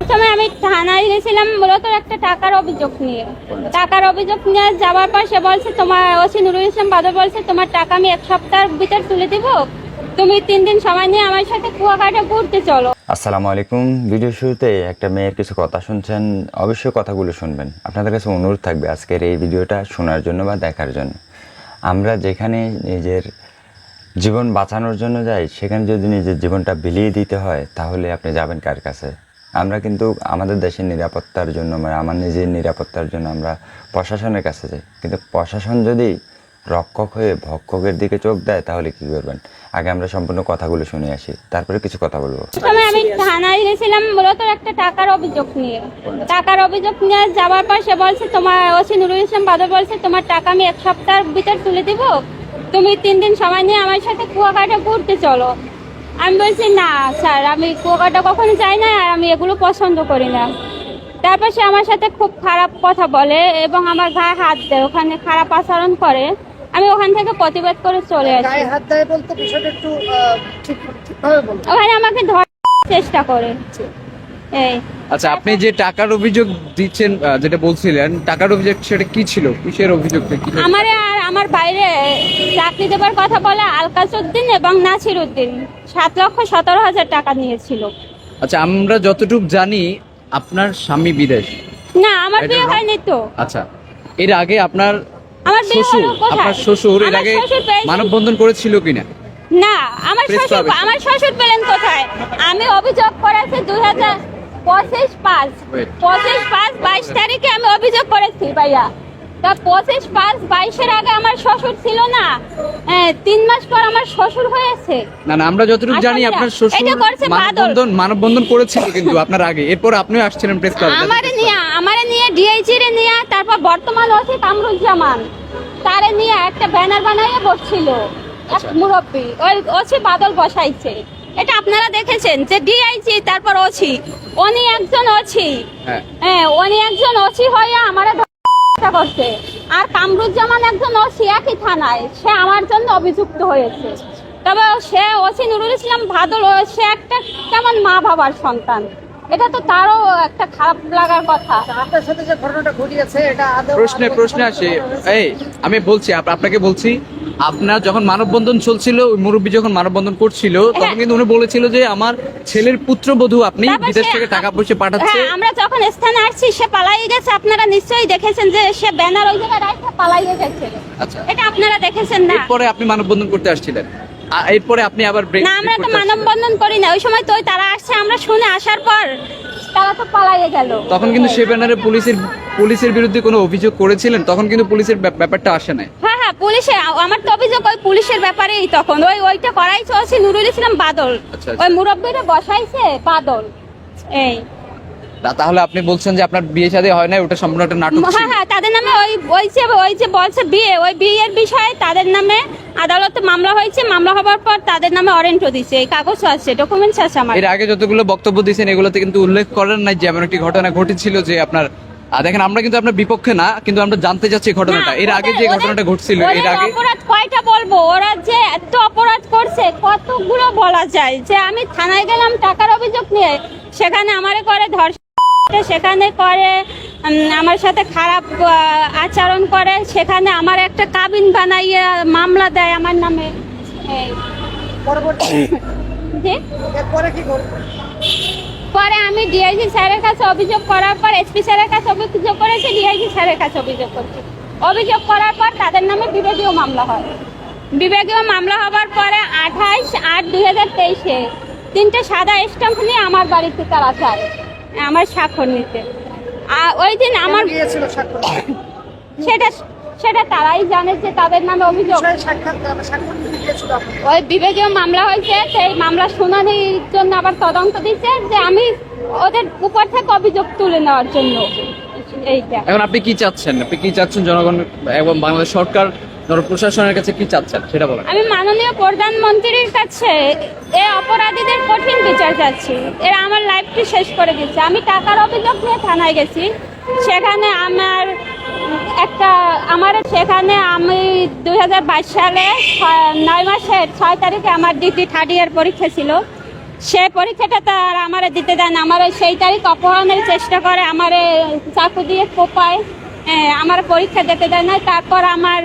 প্রথমে আমি থানায় গেছিলাম, মূলত একটা টাকার অভিযোগ নিয়ে। টাকার অভিযোগ নিয়ে যাওয়ার পর সে বলছে, তোমার ওসি নুরুল ইসলাম বাদল বলছে, তোমার টাকা আমি এক সপ্তাহের ভিতর তুলে দিব। তুমি তিন দিন সময় নিয়ে আমার সাথে কুয়াকাটা ঘুরতে চলো। আসসালামু আলাইকুম। ভিডিও শুরুতে একটা মেয়ের কিছু কথা শুনছেন, অবশ্যই কথাগুলো শুনবেন। আপনাদের কাছে অনুরোধ থাকবে আজকের এই ভিডিওটা শোনার জন্য বা দেখার জন্য। আমরা যেখানে নিজের জীবন বাঁচানোর জন্য যাই, সেখানে যদি নিজের জীবনটা বিলিয়ে দিতে হয়, তাহলে আপনি যাবেন কার কাছে? আমরা কিন্তু আমাদের দেশের নিরাপত্তার জন্য মানে আমার নিজের নিরাপত্তার জন্য আমরা প্রশাসনের কাছে যাই। কিন্তু প্রশাসন যদি রক্ষক হয়ে ভক্ষকের দিকে চোখ দেয়, তাহলে কি করবেন? আগে আমরা সম্পূর্ণ কথাগুলো শুনে আসি, তারপরে কিছু কথা বলব। আমি থানায় গেছিলাম মূলত একটা টাকার অভিযোগ নিয়ে। টাকার অভিযোগ নিয়ে যাওয়ার পর সে বলছে, তোমার ওসি নুরুল ইসলাম বাদল বলছে, তোমার টাকা আমি এক সপ্তাহের ভিতর তুলে দিব। তুমি তিন দিন সময় নিয়ে আমার সাথে কুয়াকাটা ঘুরতে চলো। আমি বলছি না স্যার আমি কুয়াকাটা কখনো যাই না আর আমি এগুলো পছন্দ করি না। তারপর সে আমার সাথে খুব খারাপ কথা বলে এবং আমার গায়ে হাত দেয় ওখানে খারাপ আচরণ করে। আমি ওখান থেকে প্রতিবাদ করে চলে আসি। গায়ে হাত দেয় বলতে বিষয়টা একটু ঠিকভাবে বলুন ওখানে আমাকে ধরার চেষ্টা করে। আচ্ছা আপনি যে টাকার অভিযোগ দিচ্ছেন যেটা বলছিলেন টাকার অভিযোগ সেটা কি ছিল? কিসের অভিযোগ? কি আমার আর আমার বাইরে চাকরি দেবার কথা বলে আলকাস উদ্দিন এবং নাসির উদ্দিন সাত লক্ষ সতেরো হাজার টাকা নিয়েছিল। আচ্ছা আমরা যতটুকু জানি আপনার স্বামী বিদেশ। না আমার বিয়ে হয়নি তো। আচ্ছা এর আগে আপনার আমার শ্বশুর আপনার শ্বশুর এর আগে মানববন্ধন করেছিল কিনা? না আমার শ্বশুর আমার শ্বশুর পেলেন কোথায়? আমি অভিযোগ করেছি দুই হাজার পঁচিশ পাঁচ। পঁচিশ পাঁচ বাইশ তারিখে আমি অভিযোগ করেছি ভাইয়া। তা পঁচিশ পাঁচ বাইশের আগে আমার শ্বশুর ছিল না। তিন মাস পর আমার শ্বশুর হয়েছে। না না আমরা যতটুকু আচ্ছা, জানি আপনার শ্বশুর। মানববন্ধন মানববন্ধন করেছিল কিন্তু আপনার আগে। এরপর আপনিও আসছিলেন প্রেস ক্লাবে আমারে নিয়ে আমারে নিয়ে ডিআইজি রে নিয়ে তারপর বর্তমান ওসি কামরুজ্জামান তারে নিয়ে একটা ব্যানার বানাইয়ে বসছিল। এক। মুরব্বী। ওই ওসি বাদল বসাইছে। এটা আপনারা দেখেছেন যে ডিআইজি তারপর ওছি উনি একজন ওছি হ্যাঁ। হ্যাঁ উনি একজন ওছি হয়ে আমারে চেষ্টা করছে। আর কামরুজ্জামান একজন ওসি একই থানায় সে আমার জন্য অভিযুক্ত হয়েছে। তবে সে ওসি নুরুল ইসলাম ভাদল সে একটা কেমন মা বাবার সন্তান? এটা তো তারও একটা খারাপ লাগার কথা। আপনার সাথে যে ঘটনাটা ঘটিয়েছে এটা প্রশ্নে প্রশ্নে আসে। এই আমি বলছি আপনাকে বলছি আপনার যখন মানববন্ধন চলছিল ওই মুরব্বী যখন মানববন্ধন করছিল তখন হ্যাঁ। কিন্তু উনি বলেছিল যে আমার ছেলের পুত্র পুত্রবধূ আপনি বিদেশ থেকে টাকা পয়সা পাঠাচ্ছে। হ্যাঁ আমরা যখন স্থানে আসছি সে পালাই গেছে। আপনারা নিশ্চয়ই দেখেছেন যে সে ব্যানার ওই জায়গায় রাখতে পালাই গেছে। আচ্ছা। এটা আপনারা দেখেছেন না। পরে আপনি মানববন্ধন করতে আসছিলেন। এরপরে আপনি আবার না আমরা break তো করতে মানব বন্ধন করি না। ওই সময় তো তারা আসছে আমরা শুনে আসার পর তারা তো পালাইয়ে গেল। তখন কিন্তু সে ব্যানারে পুলিশের পুলিশের বিরুদ্ধে কোনো অভিযোগ করেছিলেন? তখন কিন্তু পুলিশের ব্যাপারটা আসে নাই। হ্যাঁ হ্যাঁ পুলিশের আমার তো অভিযোগ ওই পুলিশের ব্যাপারেই তখন। ওই ওইটা করাই চলছে নুরুল ইসলাম বাদল। আচ্ছা, আচ্ছা। ওই মুরব্বীরা বসাইছে বাদল। এই। তাহলে আপনি বলছেন যে আপনার বিয়ে শাদী হয় না ওটা সম্পূর্ণ একটা নাটক হ্যাঁ হ্যাঁ তাদের নামে ওই ওই যে ওই যে বলছে বিয়ে ওই বিয়ের বিষয়ে তাদের নামে আদালতে মামলা হয়েছে মামলা হবার পর তাদের নামে ওয়ারেন্টও দিছে। এই কাগজ আছে ডকুমেন্টস আছে আমার। এর আগে যতগুলো বক্তব্য দিয়েছেন এগুলোতে কিন্তু উল্লেখ করেন নাই যে এমন একটি ঘটনা ঘটেছিল যে আপনার দেখেন আমরা কিন্তু আপনার বিপক্ষে না কিন্তু আমরা জানতে চাচ্ছি ঘটনাটা। এর আগে যে ঘটনাটা ঘটছিল এর আগে অপরাধ কয়টা বলব? ওরা যে এত অপরাধ করছে কতগুলো বলা যায়? যে আমি থানায় গেলাম টাকার অভিযোগ নিয়ে সেখানে আমারে করে ধর্ষণ সেখানে করে আমার সাথে খারাপ আচরণ করে। সেখানে আমার একটা কাবিন বানাইয়ে মামলা দেয় আমার নামে। পরে আমি ডিআইজি স্যারের কাছে অভিযোগ করার পর এসপি স্যারের কাছে অভিযোগ করেছি ডিআইজি স্যারের কাছে অভিযোগ করছি। অভিযোগ করার পর তাদের নামে বিভাগীয় মামলা হয়। বিভাগীয় মামলা হবার পরে আঠাইশ আট দুই হাজার তেইশে তিনটে সাদা স্টাম্প নিয়ে আমার বাড়িতে তারা চায় আমার স্বাক্ষর নিতে। ওই দিন আমার সেটা সেটা তারাই জানে যে তাদের নামে অভিযোগ। ওই বিভাগীয় মামলা হয়েছে সেই মামলা শুনানির জন্য আবার তদন্ত দিচ্ছে যে আমি ওদের উপর থেকে অভিযোগ তুলে নেওয়ার জন্য। এইটা। এখন আপনি কি চাচ্ছেন? আপনি কি চাচ্ছেন জনগণ এবং বাংলাদেশ সরকার ধরো প্রশাসনের কাছে কি চাচ্ছেন? সেটা বলেন। আমি মাননীয় প্রধানমন্ত্রীর কাছে এই অপরাধীদের কঠিন বিচার চাচ্ছি। এরা আমার লাইফটি শেষ করে দিচ্ছে আমি টাকার অভিযোগ নিয়ে থানায় গেছি। সেখানে আমার একটা, আমার সেখানে আমি দুই হাজার বাইশ সালে নয় মাসের ছয় তারিখে আমার ডিগ্রি থার্ড ইয়ার পরীক্ষা ছিল। সে পরীক্ষাটা তার আমারে দিতে দেন। আমার সেই তারিখ অপহরণের চেষ্টা করে, আমারে চাকু দিয়ে কোপায় আমার পরীক্ষা দিতে দেয় না তারপর আমার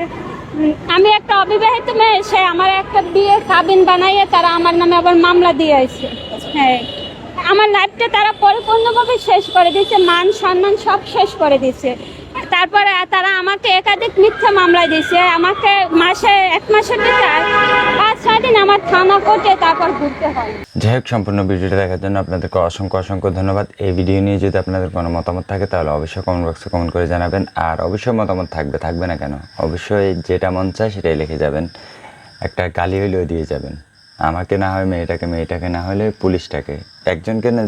আমি একটা অবিবাহিত মেয়ে সে আমার একটা বিয়ে কাবিন বানাইয়ে তারা আমার নামে আবার মামলা দিয়ে আছে হ্যাঁ। আমার লাইফটা তারা পরিপূর্ণভাবে শেষ করে দিয়েছে মান সম্মান সব শেষ করে দিয়েছে। তারপরে তারা আমাকে একাধিক মিথ্যা মামলা দিয়েছে। আমাকে মাসে, এক মাসের পাঁচ, ছয় দিন আমার থানা কোর্টে তারপর ঘুরতে হয়। যাই হোক, সম্পূর্ণ ভিডিওটা দেখার জন্য আপনাদেরকে অসংখ্য অসংখ্য ধন্যবাদ। এই ভিডিও নিয়ে যদি আপনাদের কোনো মতামত থাকে, তাহলে অবশ্যই কমেন্ট বক্সে কমেন্ট করে জানাবেন। আর অবশ্যই মতামত থাকবে থাকবে না কেন? অবশ্যই যেটা মন চায় সেটাই লিখে যাবেন। একটা গালি হইলেও দিয়ে যাবেন। আমাকে না হয় মেয়েটাকে মেয়েটাকে না হলে পুলিশটাকে। একজনকে না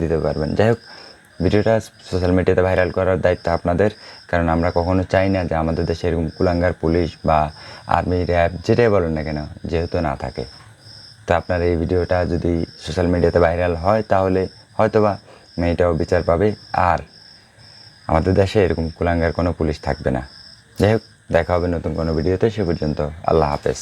দিতে পারবেন। যাই হোক ভিডিওটা সোশ্যাল মিডিয়াতে ভাইরাল করার দায়িত্ব আপনাদের। কারণ আমরা কখনো চাই না যে আমাদের দেশে এরকম কুলাঙ্গার পুলিশ বা আর্মি র্যাব যেটাই বলেন না কেন, যেহেতু না থাকে। তো আপনার এই ভিডিওটা যদি সোশ্যাল মিডিয়াতে ভাইরাল হয়, তাহলে হয়তোবা মেয়েটাও বিচার পাবে। আর আমাদের দেশে এরকম কুলাঙ্গার কোনো পুলিশ থাকবে না। যাই হোক, দেখা হবে নতুন কোনো ভিডিওতে। সে পর্যন্ত আল্লাহ হাফেজ।